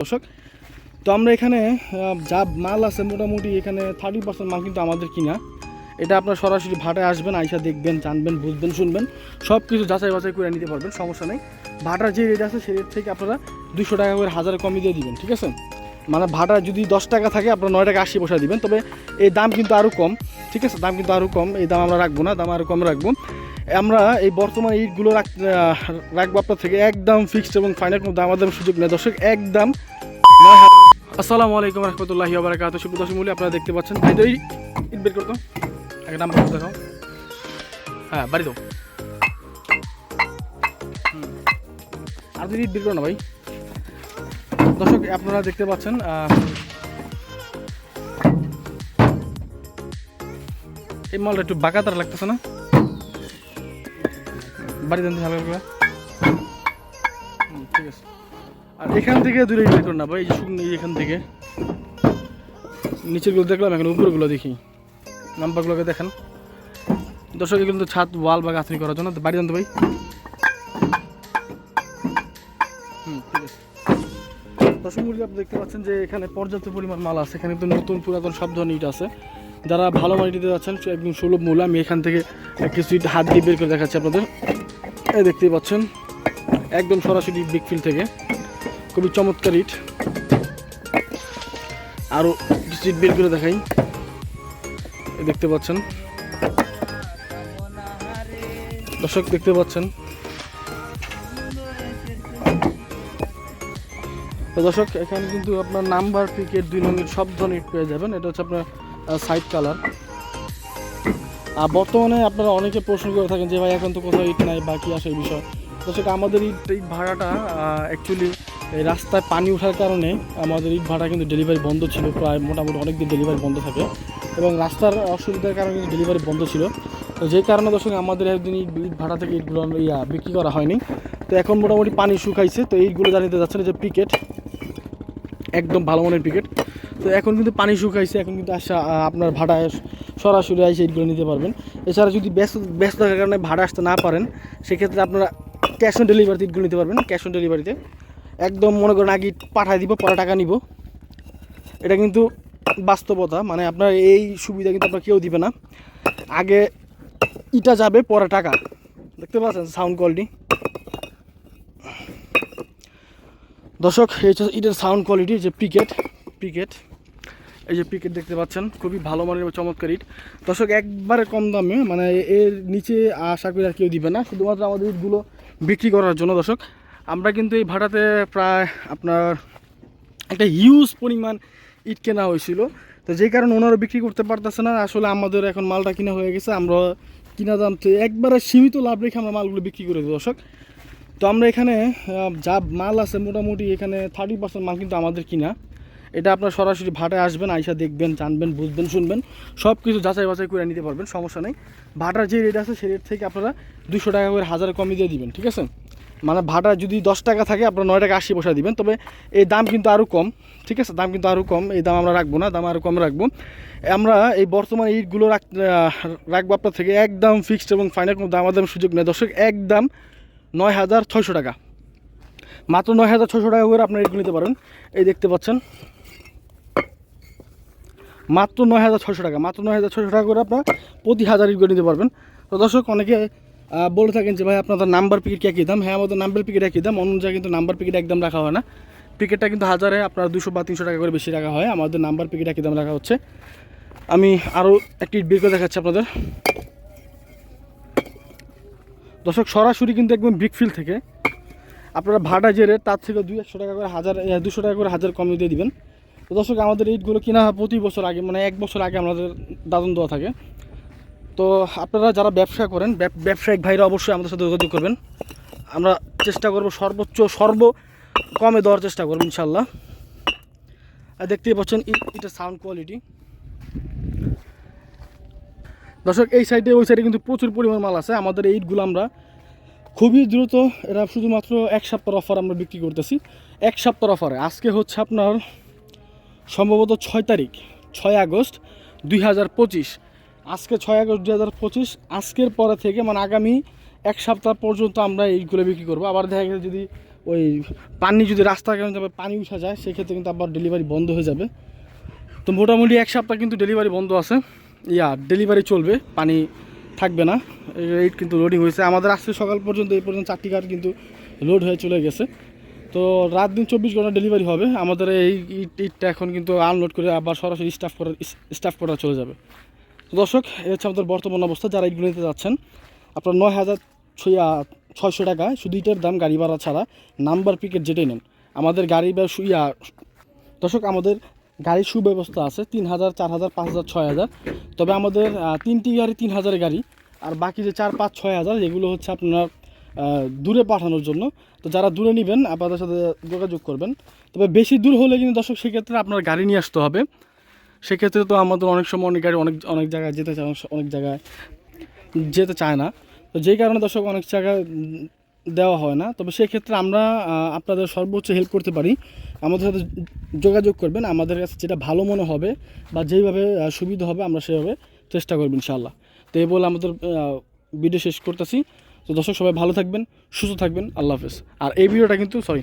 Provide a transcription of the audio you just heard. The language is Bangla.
দর্শক, তো আমরা এখানে যা মাল আছে মোটামুটি এখানে থার্টি পার্সেন্ট মাল কিন্তু আমাদের কিনা। এটা আপনার সরাসরি ভাটায় আসবেন, আইসা দেখবেন, জানবেন, বুঝবেন, শুনবেন। সব কিছু যাচাই বাছাই করে নিতে পারবেন, সমস্যা নেই। ভাটার যে রেট আছে সেই রেট থেকে আপনারা দুশো টাকা করে হাজার কমই দিয়ে দিবেন, ঠিক আছে? মানে ভাটা যদি দশ টাকা থাকে, আপনারা নয় টাকা আশি পয়সা দিবেন, তবে এই দাম কিন্তু আরও কম, ঠিক আছে? দাম কিন্তু আরও কম, এই দাম আমরা রাখব না, দাম আরও কম রাখব। আমরা এই বর্তমানে ইটগুলো রাখব আপনার থেকে একদম ফিক্সড এবং ফাইনাল কোনো দাম আদাম সুযোগ নেই। দর্শক, একদম আসসালামু আলাইকুম রহমতুল্লাহি আবরাকাত শুভ দর্শক মূল্য আপনারা দেখতে পাচ্ছেন তো এই- ইট বের করতো একটা নাম্বার দেখাও হ্যাঁ বাড়ি তো হুম। আর যদি ইট বের করো না ভাই? দর্শক, আপনারা দেখতে পাচ্ছেন এই মালটা একটু বাঁকাতার লাগতেছে না? বাড়ি দেন তো হালকা ঠিক আছে। আর এখান থেকে দূরে বের করুন না ভাই, এই শুকনো এখান থেকে। নিচেরগুলো দেখলাম, এখন উপরগুলো দেখি। নাম্বারগুলোকে দেখেন। দর্শক এগুলো তো ছাদ, ওয়াল বা গাঁথনি করার জন্য। বাড়ি দেন ভাই। দর্শক মূল্য আপনি দেখতে পাচ্ছেন যে এখানে পর্যাপ্ত পরিমাণ মাল আছে। এখানে কিন্তু নতুন পুরাতন সব ধরনের ইট আছে। যারা ভালো মাল যাচ্ছেন একদম সুলভ মূল্য আমি এখান থেকে কিছু ইট হাত দিয়ে বের করে দেখাচ্ছি আপনাদের। এই দেখতেই পাচ্ছেন, একদম সরাসরি বিগ ফিল থেকে। খুবই চমৎকার ইট। আরও কিছু ইট বের করে দেখাই। দেখতে পাচ্ছেন। দর্শক, দেখতে পাচ্ছেন। দর্শক, এখানে কিন্তু আপনার নাম্বার, পিকেট, দুই নম্বর, সব ধরনের পেয়ে যাবেন। এটা হচ্ছে আপনার সাইড কালার। আর বর্তমানে আপনারা অনেকে প্রশ্ন করে থাকেন যে, ভাই, এখন তো কোথাও ইট নাই, বাকি আসে এই বিষয়? দর্শক, আমাদের ইট ভাড়াটা অ্যাকচুয়ালি এই রাস্তায় পানি ওঠার কারণে আমাদের ইট ভাড়া কিন্তু ডেলিভারি বন্ধ ছিল, প্রায় মোটামুটি অনেক দিন ডেলিভারি বন্ধ থাকে এবং রাস্তার অসুবিধার কারণে কিন্তু ডেলিভারি বন্ধ ছিল। তো যে কারণে দর্শক, আমাদের একদিন ইট ভাড়া থেকে ইটগুলো, ইয়া, বিক্রি করা হয়নি। তো এখন মোটামুটি পানি শুকাইছে, তো এইগুলো জানিতে যাচ্ছেন যে পিকেট একদম ভালো মানের পিকেট তো এখন কিন্তু পানি শুকাইছে, এখন কিন্তু আসা, আপনার ভাড়ায় সরাসরি এসে এইগুলো নিতে পারবেন। এছাড়া যদি ব্যস্ত ব্যস্ত থাকার কারণে ভাড়া আসতে না পারেন, সেক্ষেত্রে আপনারা ক্যাশ অন ডেলিভারিতে ইটগুলো নিতে পারবেন ক্যাশ অন ডেলিভারিতে একদম মনে করেন আগে পাঠায় দিব, পরে টাকা নিব। এটা কিন্তু বাস্তবতা মানে আপনার এই সুবিধা কিন্তু আপনার কেউ দিবে না। আগে ইটা যাবে, পরে টাকা। দেখতে পাচ্ছেন সাউন্ড কোয়ালিটি দর্শক এটার সাউন্ড কোয়ালিটি যে পিকেট পিকেট এই যে পিকেট দেখতে পাচ্ছেন, খুবই ভালো মানের চমৎকার ইট। দর্শক, একবারে কম দামে মানে এর নিচে আশা করি আর কেউ দিবে না। শুধুমাত্র আমাদের ইটগুলো বিক্রি করার জন্য, দর্শক। আমরা কিন্তু এই ভাড়াতে প্রায় আপনার একটা হিউজ পরিমাণ ইট কেনা হয়েছিল। তো যেই কারণে ওনারা বিক্রি করতে পারতেছে না। আসলে আমাদের এখন মালটা কিনা হয়ে গেছে। আমরা কিনা দাম একবারে সীমিত লাভ রেখে আমরা মালগুলো বিক্রি করে দেবো, দর্শক। তো আমরা এখানে যা মাল আছে মোটামুটি এখানে থার্টি পার্সেন্ট মাল কিন্তু আমাদের কিনা। এটা আপনার সরাসরি ভাটায় আসবেন, আইসা দেখবেন, জানবেন, বুঝবেন, শুনবেন। সব কিছু যাচাই বাছাই করে নিতে পারবেন, সমস্যা নেই। ভাটার যে রেট আছে সেই রেট থেকে আপনারা দুশো টাকা করে হাজার কমই দিয়ে দিবেন, ঠিক আছে? মানে ভাড়া যদি দশ টাকা থাকে, আপনারা নয় টাকা আশি পয়সা দিবেন। তবে এই দাম কিন্তু আরও কম, ঠিক আছে? দাম কিন্তু আরও কম, এই দাম আমরা রাখব না, দাম আরও কম রাখব। আমরা এই বর্তমানে ইটগুলো রাখ রাখব আপনার থেকে একদম ফিক্সড এবং ফাইনাল কোনো দাম আদাম সুযোগ নেই। দর্শক, একদম নয় হাজার ছয়শো টাকা। মাত্র নয় হাজার ছশো টাকা করে আপনারা এগুলো নিতে পারেন। এই দেখতে পাচ্ছেন। মাত্র নয় হাজার ছশো টাকা, মাত্র নয় হাজার ছশো টাকা করে আপনার প্রতি হাজার ইট করে নিতে পারবেন। তো দর্শক, অনেকে বলে থাকেন যে, ভাই, আপনাদের নাম্বার পিকেট একই দাম। হ্যাঁ আমাদের নাম্বার পিকেট একই দাম, অন্য জায়গায় কিন্তু নাম্বার পিকেট একদম রাখা হয় না। পিকেটটা কিন্তু হাজারে আপনার দুশো বা তিনশো টাকা করে বেশি রাখা হয়। আমাদের নাম্বার পিকেট একই দাম রাখা হচ্ছে। আমি আরও একটি ইট বের করে দেখাচ্ছি আপনাদের। দর্শক, সরাসরি কিন্তু একদম বিগ ফিল থেকে আপনারা ভাড়া রেট তার থেকে দুই একশো টাকা করে হাজার দুশো টাকা করে হাজার কমিয়ে দিয়ে দিবেন। তো দর্শক, আমাদের ইটগুলো কিনা হয় প্রতি বছর আগে মানে এক বছর আগে আমাদের দাদন দেওয়া থাকে। তো আপনারা যারা ব্যবসা করেন ব্যবসায়িক ভাইরা অবশ্যই আমাদের সাথে যোগাযোগ করবেন। আমরা চেষ্টা করব সর্বোচ্চ, সর্ব কমে দেওয়ার চেষ্টা করব ইনশাল্লাহ আর দেখতেই পাচ্ছেন এটার সাউন্ড কোয়ালিটি দর্শক, এই সাইডে ওই সাইডে কিন্তু প্রচুর পরিমাণ মাল আছে। আমাদের এই ইটগুলো আমরা খুবই দ্রুত, এরা শুধুমাত্র এক সপ্তাহ অফার আমরা বিক্রি করতেছি। এক সপ্তাহ অফারে আজকে হচ্ছে আপনার সম্ভবত ছয় তারিখ, ছয় আগস্ট দুই হাজার পঁচিশ। আজকে ছয় আগস্ট দুই হাজার পঁচিশ, আজকের পরে থেকে মানে আগামী এক সপ্তাহ পর্যন্ত আমরা এইগুলো বিক্রি করব। আবার দেখা গেছে যদি ওই পানি যদি রাস্তার কারণে পানি উঠা যায়, সেক্ষেত্রে কিন্তু আবার ডেলিভারি বন্ধ হয়ে যাবে। তো মোটামুটি এক সপ্তাহ কিন্তু ডেলিভারি বন্ধ আছে। ইয়া ডেলিভারি চলবে, পানি থাকবে না। এইট কিন্তু লোডিং হয়েছে। আমাদের আজকে সকাল পর্যন্ত, এই পর্যন্ত চারটি কার কিন্তু লোড হয়ে চলে গেছে। তো রাত দিন চব্বিশ ঘণ্টা ডেলিভারি হবে। আমাদের এই ইটটা এখন কিন্তু আনলোড করে আবার সরাসরি স্টাফ করা স্টাফ করা চলে যাবে। দর্শক, এই হচ্ছে আমাদের বর্তমান অবস্থা, যারা ইটগুলো নিতে যাচ্ছেন, আপনার নয় হাজার ছয়া ছয়শো টাকা শুধু ইটের দাম গাড়ি ভাড়া ছাড়া নাম্বার পিকেট যেটাই নেন, আমাদের গাড়ি বা ইয়া, দর্শক, আমাদের গাড়ির সুব্যবস্থা আছে তিন হাজার, চার হাজার, পাঁচ হাজার, ছয় হাজার। তবে আমাদের তিনটি গাড়ি তিন হাজারের গাড়ি, আর বাকি যে চার, পাঁচ, ছয় হাজার, এগুলো হচ্ছে আপনার দূরে পাঠানোর জন্য। তো যারা দূরে নেবেন, আপনাদের সাথে যোগাযোগ করবেন। তবে বেশি দূর হলে কিন্তু দর্শক, সেক্ষেত্রে আপনার গাড়ি নিয়ে আসতে হবে। সেক্ষেত্রে তো আমাদের অনেক সময় অনেক গাড়ি অনেক অনেক জায়গায় যেতে চায়, অনেক- জায়গায় যেতে চায় না। তো যেই কারণে দর্শক অনেক জায়গায় দেওয়া হয় না। তবে সেক্ষেত্রে আমরা আপনাদের সর্বোচ্চ হেল্প করতে পারি। আমাদের সাথে যোগাযোগ করবেন। আমাদের কাছে যেটা ভালো মনে হবে বা যেইভাবে সুবিধা হবে আমরা সেভাবে চেষ্টা করব ইনশাআল্লাহ। তো এই বলে আমাদের ভিডিও শেষ করতেছি। তো দর্শক সবাই ভালো থাকবেন, সুস্থ থাকবেন। আল্লাহ হাফেজ। আর এই ভিডিওটা কিন্তু সরি